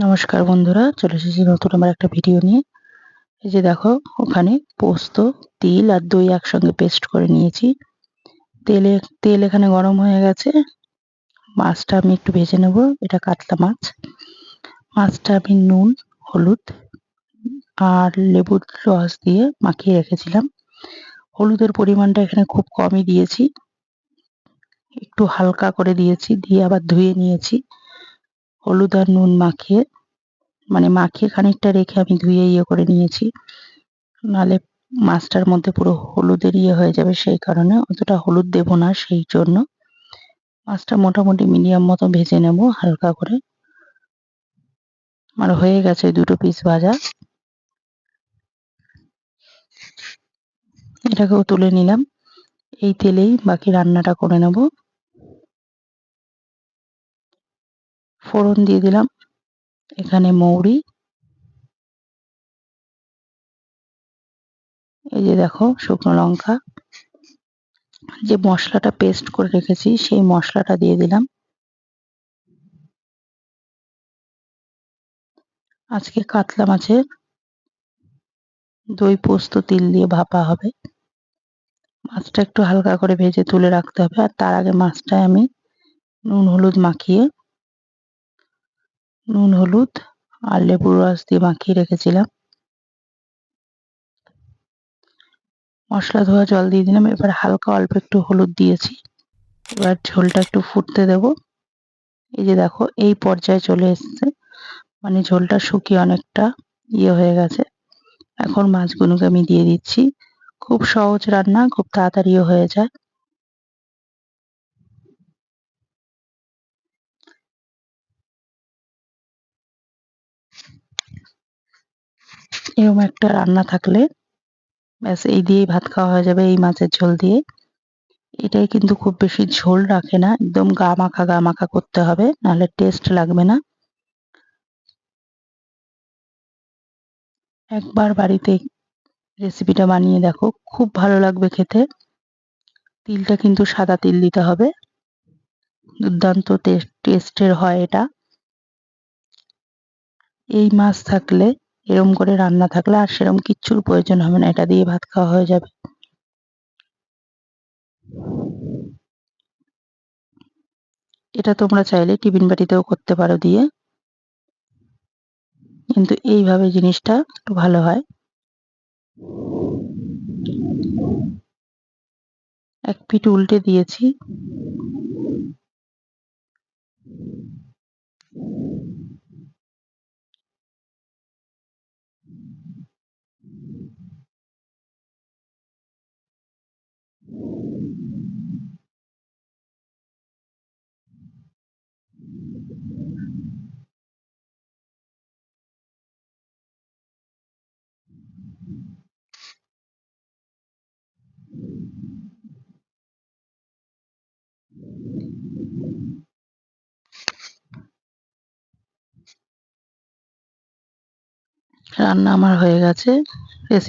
নমস্কার বন্ধুরা, চলে এসেছি নতুন আমার একটা ভিডিও নিয়ে। এই যে দেখো, ওখানে পোস্ত, তিল আর দই একসঙ্গে পেস্ট করে নিয়েছি। তেলে, তেল এখানে গরম হয়ে গেছে। মাছটা আমি একটু ভেজে নেব, এটা কাতলা মাছ। মাছটা আমি নুন, হলুদ আর লেবুর রস দিয়ে মাখিয়ে রেখেছিলাম। হলুদের পরিমাণটা এখানে খুব কমই দিয়েছি। একটু হালকা করে দিয়েছি, দিয়ে আবার ধুয়ে নিয়েছি। হলুদ আর নুন মাখিয়ে মানে মাখিয়ে খানিকটা রেখে আমি ধুয়ে ইয়ে করে নিয়েছি। নালে মাছটার মধ্যে পুরো হলুদের ইয়ে হয়ে যাবে, সেই কারণে অতটা হলুদ দেব না সেই জন্য। মাছটা মোটামুটি মিডিয়াম মতো ভেজে নেব হালকা করে। আমার হয়ে গেছে দুটো পিস ভাজা। এটাকেও তুলে নিলাম। এই তেলেই বাকি রান্নাটা করে নেব। ফোড়ন দিয়ে দিলাম। এখানে মৌরি। এই যে দেখো, শুকনো লঙ্কা। যে মশলাটা পেস্ট করে রেখেছি, সেই মশলাটা দিয়ে দিলাম। আজকে কাতলা মাছের দই পোস্ত, তিল দিয়ে ভাপা হবে। মাছটা একটু হালকা করে ভেজে তুলে রাখতে হবে। আর তার আগে মাছটায় আমি নুন, হলুদ মাখিয়ে নুন, হলুদ আর লেবুর রস দিয়ে মাখিয়ে রেখেছিলাম। মশলা ধোয়া জল দিয়ে দিলাম। এবার হালকা অল্প একটু হলুদ দিয়েছি। এবার ঝোলটা একটু ফুটতে দেব। এই যে দেখো, এই পর্যায়ে চলে এসছে। মানে ঝোলটা শুকিয়ে অনেকটা ইয়ে হয়ে গেছে। এখন মাছগুলোকে আমি দিয়ে দিচ্ছি। খুব সহজ রান্না, খুব তাড়াতাড়িও হয়ে যায়। এরকম একটা রান্না থাকলে ব্যাস এই দিয়েই ভাত খাওয়া হয়ে যাবে এই মাছের ঝোল দিয়ে। এটাই কিন্তু খুব বেশি ঝোল রাখে না, একদম গা মাখা গা মাখা করতে হবে, নাহলে টেস্ট লাগবে না। একবার বাড়িতে রেসিপিটা বানিয়ে দেখো, খুব ভালো লাগবে খেতে। তিলটা কিন্তু সাদা তিল দিতে হবে। দুর্দান্ত টেস্টের হয় এটা। এই মাছ থাকলে এরম করে রান্না থাকলে আর সেরম কিচ্ছুর প্রয়োজন হবে না। এটা দিয়ে ভাত খাওয়া হয়ে যাবে। এটা তোমরা চাইলে টিফিন বাটিতেও করতে পারো দিয়ে। কিন্তু এইভাবে জিনিসটা একটু ভালো হয়। এক পিঠ উল্টে দিয়েছি। Thank you. রান্না আমার হয়ে গেছে। রেসিপি